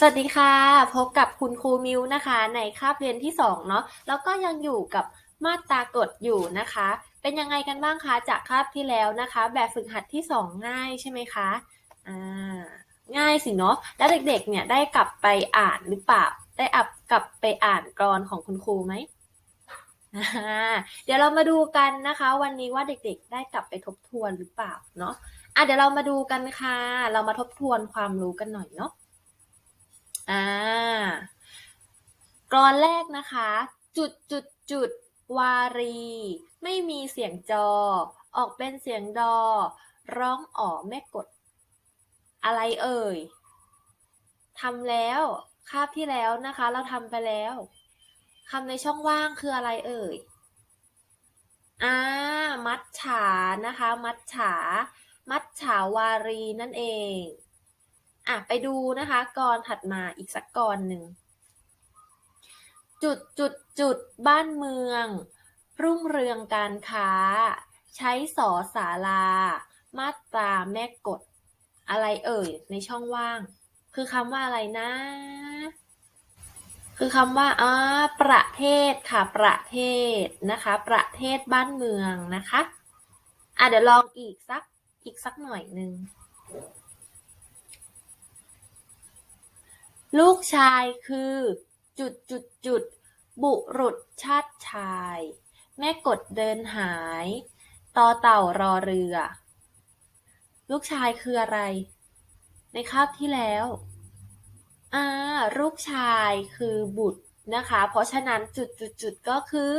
สวัสดีค่ะ พบกับคุณครูมิวนะคะ ในคาบเรียนที่สองเนาะแล้วก็ยังอยู่กับมาตรากฎอยู่นะคะ เป็นยังไงกันบ้างคะจากคาบที่แล้วนะคะ แบบฝึกหัดที่สองง่ายใช่ไหมคะอ่าง่ายสิเนาะแล้วเด็กๆเนี่ยได้กลับไปอ่านหรือเปล่าได้อับกลับไปอ่านกรอนของคุณครูไหมเดี๋ยวเรามาดูกันนะคะ วันนี้ว่าเด็กๆ ได้กลับไปทบทวนหรือเปล่าเนาะอะเดี๋ยวเรามาดูกันค่ะ เรามาทบทวนความรู้กันหน่อยเนาะ อ่ากรอนแรกนะคะ จุดจุดจุดวารี ไม่มีเสียงจอ ออกเป็นเสียงดอ ร้องอ๋อแม่กด อะไรเอ่ยทำแล้วคาบที่แล้วนะคะ เราทำไปแล้วคำในช่องว่างคืออะไรเอ่ยอ่ามัดฉานะคะ มัดฉา มัดฉาวารีนั่นเอง อะไปดูนะคะกรถัดมาอีกสักกรหนึ่ง จุดจุดจุดบ้านเมือง รุ่งเรืองการค้า ใช้สอสาลา มาตราแม่กฎ อะไรเอ่ย ในช่องว่าง คือคำว่าอะไรนะ คือคำว่าอ่าประเทศค่ะ ประเทศนะคะ ประเทศบ้านเมืองนะคะ อะเดี๋ยวลองอีกสักอีกสักหน่อยหนึ่ง ลูกชายคือ จุดจุดจุด บุรุษชาติชาย แม่กดเดินหายต่อเต่ารอเรือ ลูกชายคืออะไร ในคาบที่แล้วอ่าลูกชายคือบุตรนะคะ เพราะฉะนั้นจุดจุดจุดก็คือ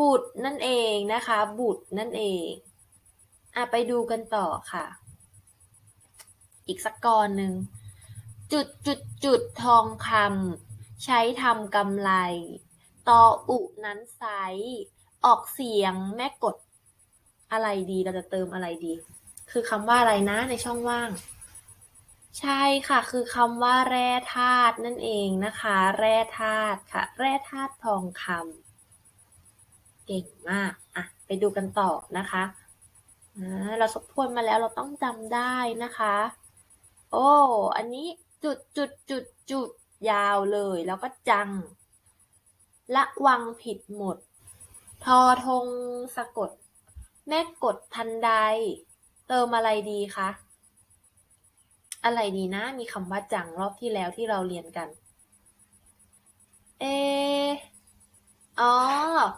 บุตรนั่นเองนะคะ บุตรนั่นเองอะไปดูกันต่อค่ะ อีกสักกรหนึ่ง จุดจุดจุดทองคำใช้ทำกำไร ตออุนั้นไซออกเสียงแม่กด อะไรดีเราจะเติมอะไรดี คือคำว่าอะไรนะในช่องว่าง ใช่ค่ะ คือคำว่าแร่ธาตุนั่นเองนะคะ แร่ธาตุค่ะ แร่ธาตุทองคำเก่งมากอะไปดูกันต่อนะคะเราทบทวนมาแล้วเราต้องจำได้นะคะ โอ้ อันนี้ จุดจุดจุดจุดยาวเลย แล้วก็จัง ละวังผิดหมด ทอทงสะกด แม่กดทันใด เติมอะไรดีคะ อะไรดีนะ มีคำว่าจังรอบที่แล้วที่เราเรียนกัน เอ อ๋อ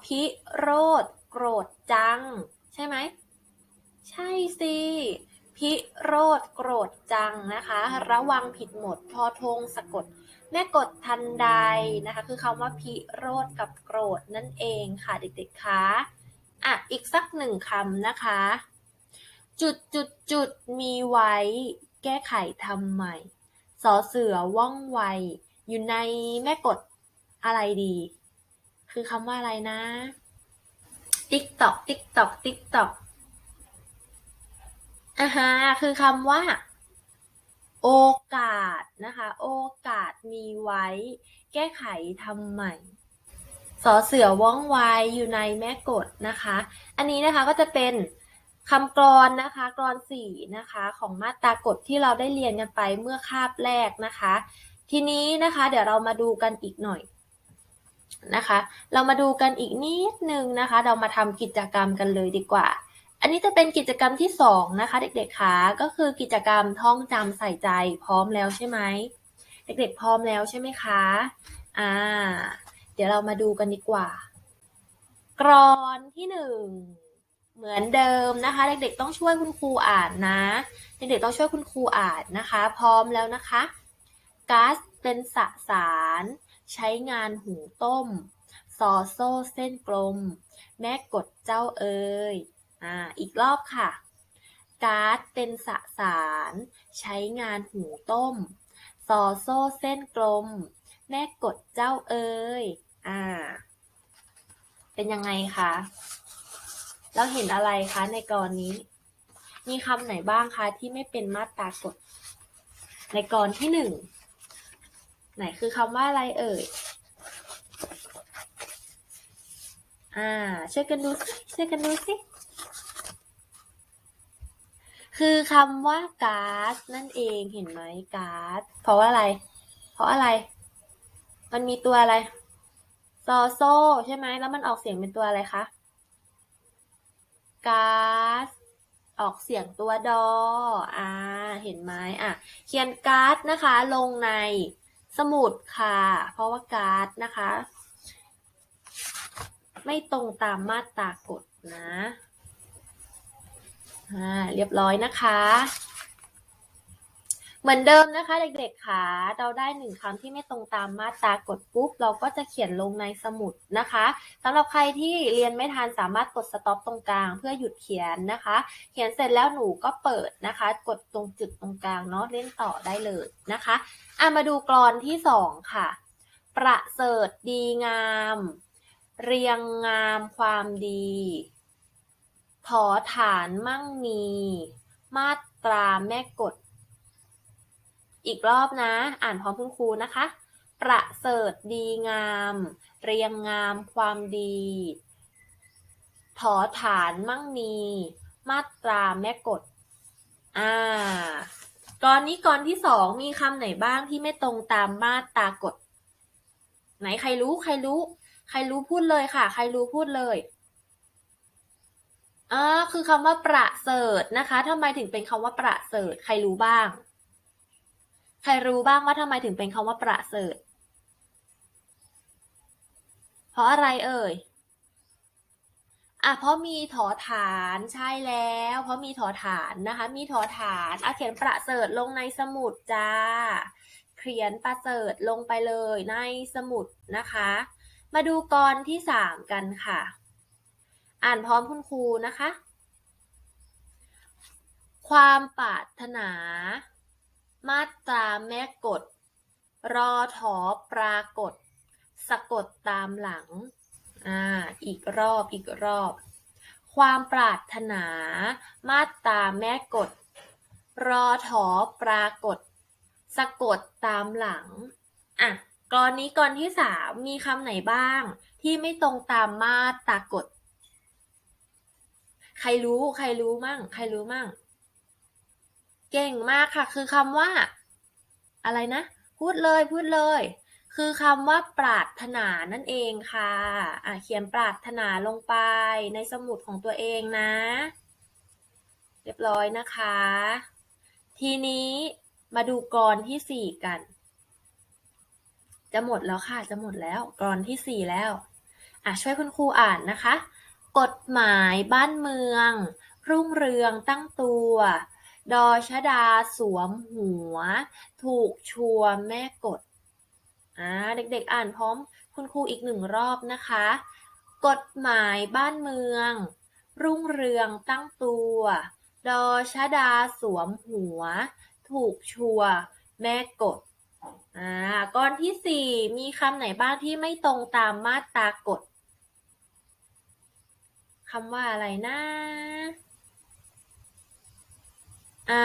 พิโรธโกรธจัง ใช่ไหม ใช่สิ พิโรธโกรธจังนะคะ ระวังผิดหมดทอทงสะกด แม่กดทันใดนะคะ คือคำว่าพิโรธกับโกรธนั่นเองค่ะเด็กๆคะอะอีกสักหนึ่งคำนะคะ จุดจุดจุดมีไว้ แก้ไขทำใหม่สอเสือว่องไว อยู่ในแม่กดอะไรดี คือคำว่าอะไรนะ ติ๊กตอกติ๊กตอกติ๊กตอก อ่าฮะคือคำว่า โอกาสนะคะ โอกาสมีไว้ แก้ไขทำใหม่สอเสือว่องไวอยู่ในแม่กฎนะคะ อันนี้นะคะก็จะเป็นคำกรอนนะคะกรอนสี่นะคะของมาตรากฎที่เราได้เรียนกันไปเมื่อคาบแรกนะคะ ทีนี้นะคะ เดี๋ยวเรามาดูกันอีกหน่อยนะคะ เรามาดูกันอีกนิดนึงนะคะ เรามาทำกิจกรรมกันเลยดีกว่า อันนี้จะเป็นกิจกรรมที่สองนะคะเด็กๆคะก็คือกิจกรรมท่องจำใส่ใจพร้อมแล้วใช่ไหมเด็กๆพร้อมแล้วใช่ไหมคะอ่าเดี๋ยวเรามาดูกันดีกว่า กรอนที่หนึ่งเหมือนเดิมนะคะ เด็กๆต้องช่วยคุณครูอ่านนะ เด็กๆต้องช่วยคุณครูอ่านนะคะ พร้อมแล้วนะคะก๊าซเป็นสสาร ใช้งานหุงต้ม ซอโซ่เส้นกลม แม่กดเจ้าเอ๋ย อ่าอีกรอบค่ะก๊าซเป็นสสาร ใช้งานหุงต้มซอโซ่เส้นกลม แม่กดเจ้าเอ๋ยอ่า เป็นยังไงคะเราเห็นอะไรคะในกรนี้ มีคำไหนบ้างคะที่ไม่เป็นมาตรากฎ ในกรที่หนึ่งไหนคือคำว่าอะไรเอ่ย อ่าช่วยกันดูสิช่วยกันดูสิ คือคำว่าก๊าซนั่นเองเห็นไหมก๊าซเพราะว่าอะไร เพราะอะไร มันมีตัวอะไรซอโซใช่ไหมแล้วมันออกเสียงเป็นตัวอะไรคะก๊าซออกเสียงตัวดออ่าเห็นไหมอะ เขียนก๊าซนะคะ ลงในสมุดค่ะ เพราะว่าก๊าซนะคะ ไม่ตรงตามมาตรากฎนะ อ่าเรียบร้อยนะคะ เหมือนเดิมนะคะเด็กๆค่ะ เราได้หนึ่งคำที่ไม่ตรงตามมาตรากฎปุ๊บ เราก็จะเขียนลงในสมุดนะคะสำหรับใครที่เรียนไม่ทันสามารถกดสต็อปตรงกลาง เพื่อหยุดเขียนนะคะ เขียนเสร็จแล้วหนูก็เปิดนะคะ กดตรงจุดตรงกลางเนาะเล่นต่อได้เลยนะคะอะมาดูกรอนที่สองค่ะ ประเสริฐดีงาม เรียงงามความดี ถอฐานมั่งมี มาตราแม่กฎ อีกรอบนะ อ่านพร้อมคุณครูนะคะ ประเสริฐดีงาม เรียงงามความดีถอฐานมั่งมี มาตราแม่กฎ อ่ากรนี้กรที่สองมีคำไหนบ้างที่ไม่ตรงตามมาตรากฎ ไหนใครรู้ใครรู้ ใครรู้พูดเลยค่ะ ใครรู้พูดเลย อ่าคือคำว่าประเสริฐนะคะทำไมถึงเป็นคำว่าประเสริฐใครรู้บ้าง ใครรู้บ้างว่าทำไมถึงเป็นคำว่าประเสริฐ เพราะอะไรเอ่ยอะเพราะมีถอฐานใช่แล้ว เพราะมีถอฐานนะคะ มีถอฐานอะเขียนประเสริฐลงในสมุดจ้าเขียนประเสริฐลงไปเลยในสมุดนะคะ มาดูกรที่สามกันค่ะ อ่านพร้อมคุณครูนะคะ ความปรารถนา มาตราแม่กฎรอถอปรากฏ สะกดตามหลัง อ่า อีกรอบอีกรอบ ความปรารถนา มาตราแม่กฎรอถอปรากฏ สะกดตามหลัง อะกรนี้กรที่สามมีคำไหนบ้าง ที่ไม่ตรงตามมาตรากฎ ใครรู้ ใครรู้มั่ง ใครรู้มั่ง เก่งมากค่ะ คือคำว่า อะไรนะ พูดเลย พูดเลย คือคำว่าปรารถนานั่นเองค่ะ อะ เขียนปรารถนาลงไปในสมุดของตัวเองนะ เรียบร้อยนะคะ ทีนี้มาดูกรที่สี่กัน จะหมดแล้วค่ะ จะหมดแล้ว กรที่สี่แล้ว อะ ช่วยคุณครูอ่านนะคะ กฎหมายบ้านเมือง รุ่งเรืองตั้งตัว ดอชดาสวมหัว ถูกชัวแม่กฎ อ่า เด็กๆอ่านพร้อมคุณครูอีกหนึ่งรอบนะคะ กฎหมายบ้านเมือง รุ่งเรืองตั้งตัว ดอชดาสวมหัว ถูกชัวแม่กฎ อ่ากรที่สี่มีคำไหนบ้างที่ไม่ตรงตามมาตรากฎำว่าอะไรนะ อ่า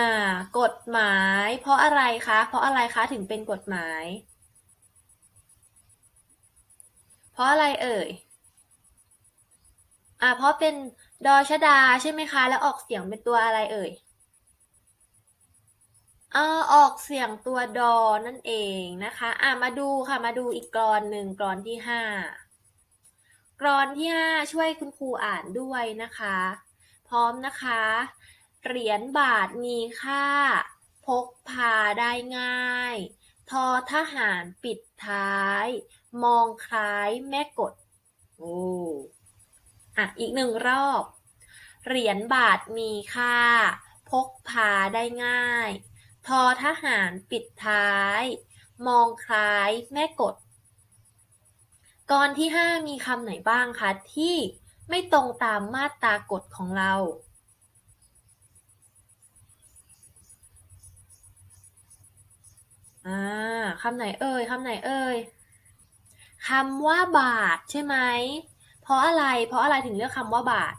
กฎหมาย เพราะอะไรคะ เพราะอะไรคะถึงเป็นกฎหมาย เพราะอะไรเอ่ย อ่า เพราะเป็นดอชดาใช่ไหมคะ แล้วออกเสียงเป็นตัวอะไรเอ่ยอ่าออกเสียงตัวดอนั่นเองนะคะ อ่ามาดูค่ะ มาดูอีกกรอนหนึ่งกรอนที่ห้า กรอนที่ห้าช่วยคุณครูอ่านด้วยนะคะ พร้อมนะคะ เหรียญบาทมีค่า พกพาได้ง่าย ทอทหารปิดท้าย มองคล้ายแม่กฎโอ้อะ อีกหนึ่งรอบ เหรียญบาทมีค่า พกพาได้ง่าย ทอทหารปิดท้าย มองคล้ายแม่กฎ กรที่ห้ามีคำไหนบ้างคะ ที่ไม่ตรงตามมาตรากฎของเราอ่าคำไหนเอ่ยคำไหนเอ่ยคำว่าบาทใช่ไหม เพราะอะไร เพราะอะไรถึงเลือกคำว่าบาท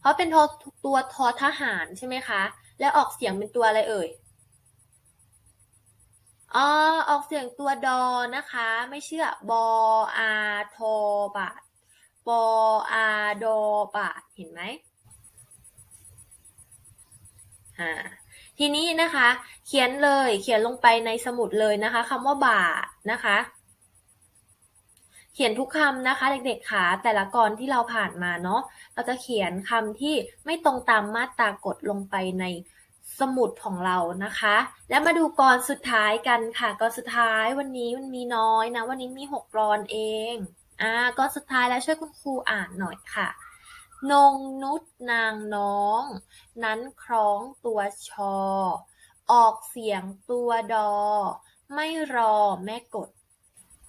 เพราะเป็นทตัวทอทหารใช่ไหมคะ แล้วออกเสียงเป็นตัวอะไรเอ่ย ออออกเสียงตัวดอนะคะ ไม่เชื่อบออาโทบาทบออาโดบาทเห็นไหมอ่าทีนี้นะคะ เขียนเลยเขียนลงไปในสมุดเลยนะคะคำว่าบาทนะคะ เขียนทุกคำนะคะ เด็กๆค่ะแต่ละกรที่เราผ่านมาเนาะเราจะเขียนคำที่ไม่ตรงตามมาตรากฎลงไปใน สมุดของเรานะคะ แล้วมาดูกรสุดท้ายกันค่ะกรสุดท้ายวันนี้มันมีน้อยนะ วันนี้มีหกกรอนเองอ่ากรสุดท้ายแล้วช่วยคุณครูอ่านหน่อยค่ะนงนุษนางน้อง นั้นคล้องตัวชอ ออกเสียงตัวดอ ไม่รอแม่กด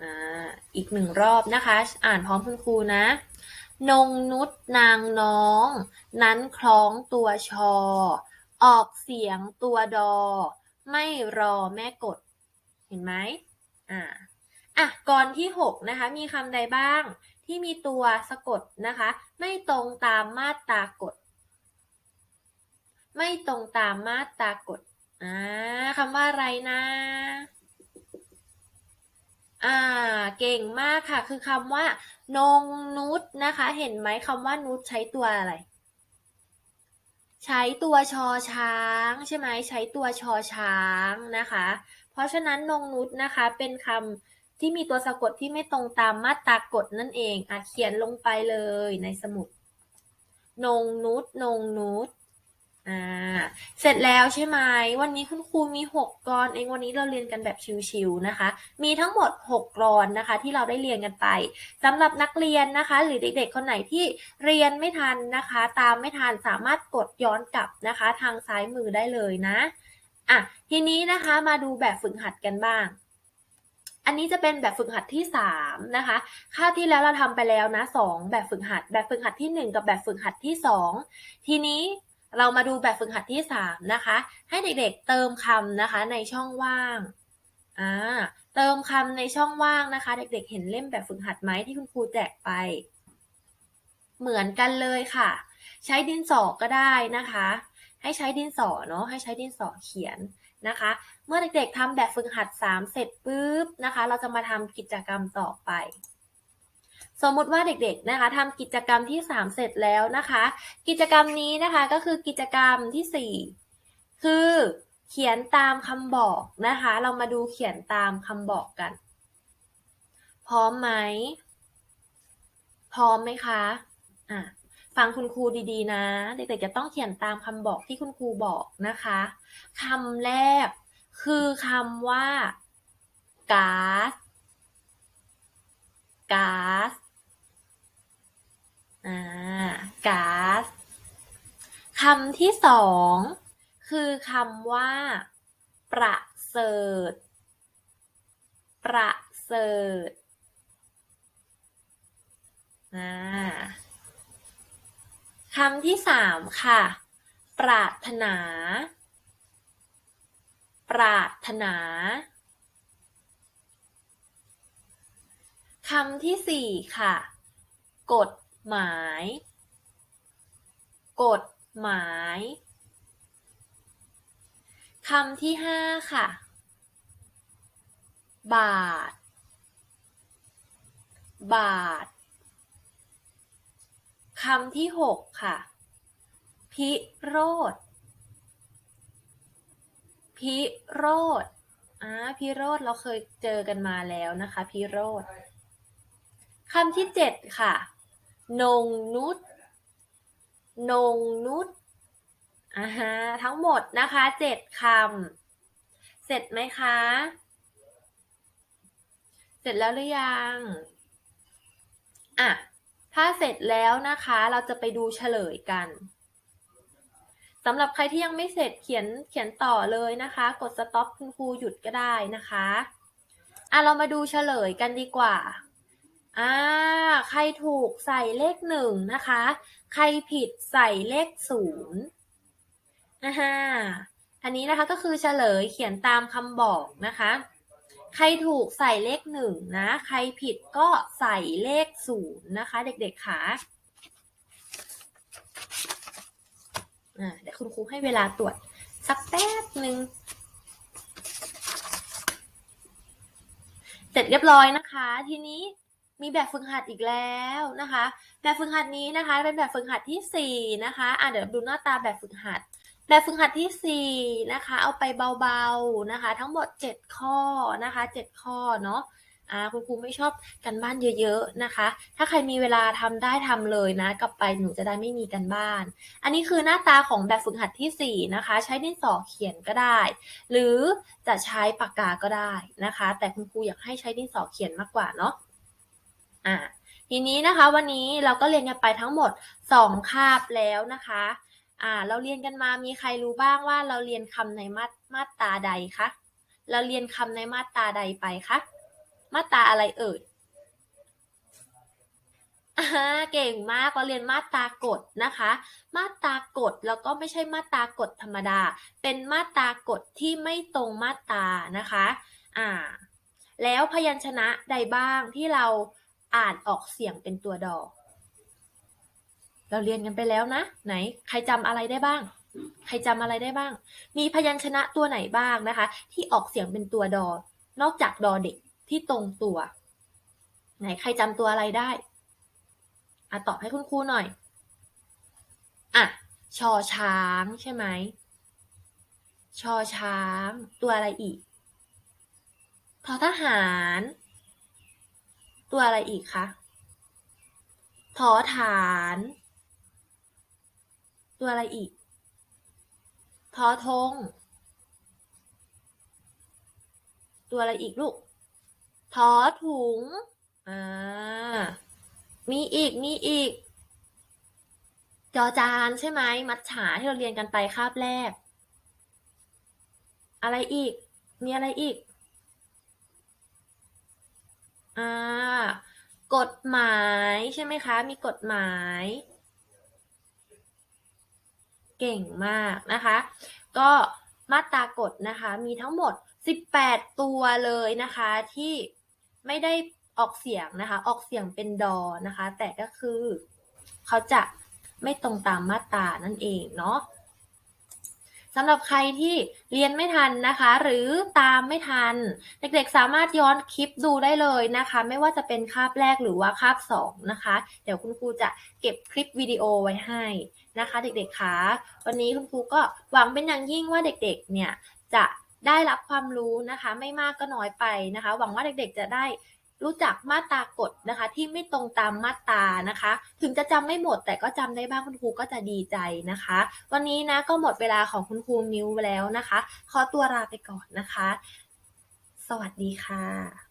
อ่าอีกหนึ่งรอบนะคะ อ่านพร้อมคุณครูนะนงนุษนางน้อง นั้นคล้องตัวชอ ออกเสียงตัวดอ ไม่รอแม่กด เห็นไหมอ่าอะกรที่หกนะคะ มีคำใดบ้างที่มีตัวสะกดนะคะ ไม่ตรงตามมาตรากฎ ไม่ตรงตามมาตรากฎอ่าคำว่าอะไรนะอ่าเก่งมากค่ะ คือคำว่านงนุษนะคะ เห็นไหมคำว่านุษใช้ตัวอะไร ใช้ตัวชอช้าง ใช่ไหมใช้ตัวชอช้างนะคะ เพราะฉะนั้นนงนุษนะคะเป็นคำที่มีตัวสะกดที่ไม่ตรงตามมาตรากฎนั่นเองอะเขียนลงไปเลยในสมุด นงนุษนงนุษ อ่า เสร็จแล้วใช่ไหม วันนี้คุณครูมีหกกรอนเอง วันนี้เราเรียนกันแบบชิวๆนะคะ มีทั้งหมดหกกรอนนะคะ ที่เราได้เรียนกันไปสำหรับนักเรียนนะคะ หรือเด็กๆ คนไหนที่เรียนไม่ทันนะคะ ตามไม่ทันสามารถกดย้อนกลับนะคะ ทางซ้ายมือได้เลยนะ อะ ทีนี้นะคะมาดูแบบฝึกหัดกันบ้าง อันนี้จะเป็นแบบฝึกหัดที่สามนะคะ ค่าที่แล้วเราทำไปแล้วนะสองแบบฝึกหัด แบบฝึกหัดที่หนึ่งกับแบบฝึกหัดที่สองทีนี้ เรามาดูแบบฝึกหัดที่สามนะคะ ให้เด็กๆเติมคำนะคะในช่องว่างอ่าเติมคำในช่องว่างนะคะ เด็กๆ เห็นเล่มแบบฝึกหัดไหมที่คุณครูแจกไป เหมือนกันเลยค่ะ ใช้ดินสอก็ได้นะคะ ให้ใช้ดินสอเนาะให้ใช้ดินสอเขียนนะคะ เมื่อเด็กๆทำแบบฝึกหัด 3 เสร็จปุ๊บนะคะ เราจะมาทำกิจกรรมต่อไป สมมุติว่าเด็กๆนะคะทำกิจกรรมที่ 3 เสร็จแล้วนะคะ กิจกรรมนี้นะคะก็คือกิจกรรมทีสี่ 4 คือเขียนตามคำบอกนะคะ เรามาดูเขียนตามคำบอกกัน พร้อมไหม พร้อมไหมคะอะฟังคุณครูดีๆ นะ เด็กๆจะต้องเขียนตามคำบอกที่คุณครูบอกนะคะคำแรกคือคำว่าก๊าซก๊าซอ่า ก๊าซคำที่สองคือคำว่า ประเสริฐ ประเสริฐอ่าคำที่สามค่ะ ปรารถนา ปรารถนา คำที่สี่ค่ะ กฎหมาย กฎหมายคำที่ห้าค่ะ บาท บาท คำที่หกค่ะ พิโรธ พิโรธอ่าพิโรธเราเคยเจอกันมาแล้วนะคะ พิโรธคำที่เจ็ดค่ะ นงนุษ นงนุษอ่าฮะทั้งหมดนะคะเจ็ดคำ เสร็จไหมคะ เสร็จแล้วหรือยัง อะ ถ้าเสร็จแล้วนะคะ เราจะไปดูเฉลยกันสำหรับใครที่ยังไม่เสร็จเขียนเขียนต่อเลยนะคะ กด stop คุณครูหยุดก็ได้นะคะ อะ เรามาดูเฉลยกันดีกว่า อ่า ใครถูกใส่เลขหนึ่งนะคะ ใครผิดใส่เลขศูนย์นะฮะอันนี้นะคะก็คือเฉลยเขียนตามคำบอกนะคะ ใครถูกใส่เลขหนึ่งนะ ใครผิดก็ใส่เลขศูนย์นะคะ เด็กๆค่ะอ่าเดี๋ยวคุณครูให้เวลาตรวจสักแป๊บหนึ่งเสร็จเรียบร้อยนะคะ ทีนี้ มีแบบฝึกหัดอีกแล้วนะคะ แบบฝึกหัดนี้นะคะ เป็นแบบฝึกหัดที่สี่นะคะอะเดี๋ยวดูหน้าตาแบบฝึกหัด แบบฝึกหัดที่ 4 นะคะ เอาไปเบาๆนะคะ ทั้งหมด 7 ข้อนะคะ 7 ข้อเนาะอ่าคุณครูไม่ชอบกันบ้านเยอะๆนะคะ ถ้าใครมีเวลาทำได้ทำเลยนะ กลับไปหนูจะได้ไม่มีกันบ้าน อันนี้คือหน้าตาของแบบฝึกหัดที่ 4 นะคะ ใช้ดินสอเขียนก็ได้ หรือจะใช้ปากกาก็ได้นะคะ แต่คุณครูอยากให้ใช้ดินสอเขียนมากกว่าเนาะ อ่าทีนี้นะคะวันนี้เราก็เรียนกันไปทั้งหมด 2 คาบแล้วนะคะอ่าเราเรียนกันมามีใครรู้บ้างว่าเราเรียนคำในมามาตราใดคะเราเรียนคำในมาตราใดไปคะมาตราอะไรเอ่ยอ่าเก่งมากเราเรียนมาตรากฎนะคะ มาตรากฎแล้วก็ไม่ใช่มาตรากฎธรรมดา เป็นมาตรากฎที่ไม่ตรงมาตรานะคะอ่าแล้วพยัญชนะใดบ้างที่เรา อ่านออกเสียงเป็นตัวดอ เราเรียนกันไปแล้วนะ ไหน ใครจำอะไรได้บ้าง ใครจำอะไรได้บ้าง มีพยัญชนะตัวไหนบ้างนะคะ ที่ออกเสียงเป็นตัวดอ นอกจากดอเด็กที่ตรงตัว ไหนใครจำตัวอะไรได้อะตอบให้คุณครูหน่อยอะชอช้างใช่ไหมชอช้าง ตัวอะไรอีกทอทหาร ตัวอะไรอีกคะทอฐาน ตัวอะไรอีกทอทง ตัวอะไรอีกลูกทอถุง อ่า มีอีก มีอีก จอจานใช่ไหม มัดฉาที่เราเรียนกันไปคาบแรก อะไรอีก มีอะไรอีก อ่ากฎหมายใช่ไหมคะ มีกฎหมาย เก่งมากนะคะ ก็มาตรากฎนะคะ มีทั้งหมด 18 ตัวเลยนะคะที่ไม่ได้ออกเสียงนะคะ ออกเสียงเป็นดอนะคะ แต่ก็คือเขาจะไม่ตรงตามมาตรานั่นเองเนาะ สำหรับใครที่เรียนไม่ทันนะคะ หรือตามไม่ทัน เด็กๆสามารถย้อนคลิปดูได้เลยนะคะ ไม่ว่าจะเป็นคาบแรกหรือว่าคาบสองนะคะ เดี๋ยวคุณครูจะเก็บคลิปวิดีโอไว้ให้นะคะ เด็กๆคะวันนี้คุณครูก็หวังเป็นอย่างยิ่งว่าเด็กๆเนี่ยจะได้รับความรู้นะคะ ไม่มากก็น้อยไปนะคะ หวังว่าเด็กๆจะได้ รู้จักมาตรากฎนะคะ ที่ไม่ตรงตามมาตรานะคะ ถึงจะจำไม่หมดแต่ก็จำได้บ้างคุณครูก็จะดีใจนะคะ วันนี้นะก็หมดเวลาของคุณครูมิวแล้วนะคะ ขอตัวลาไปก่อนนะคะ สวัสดีค่ะ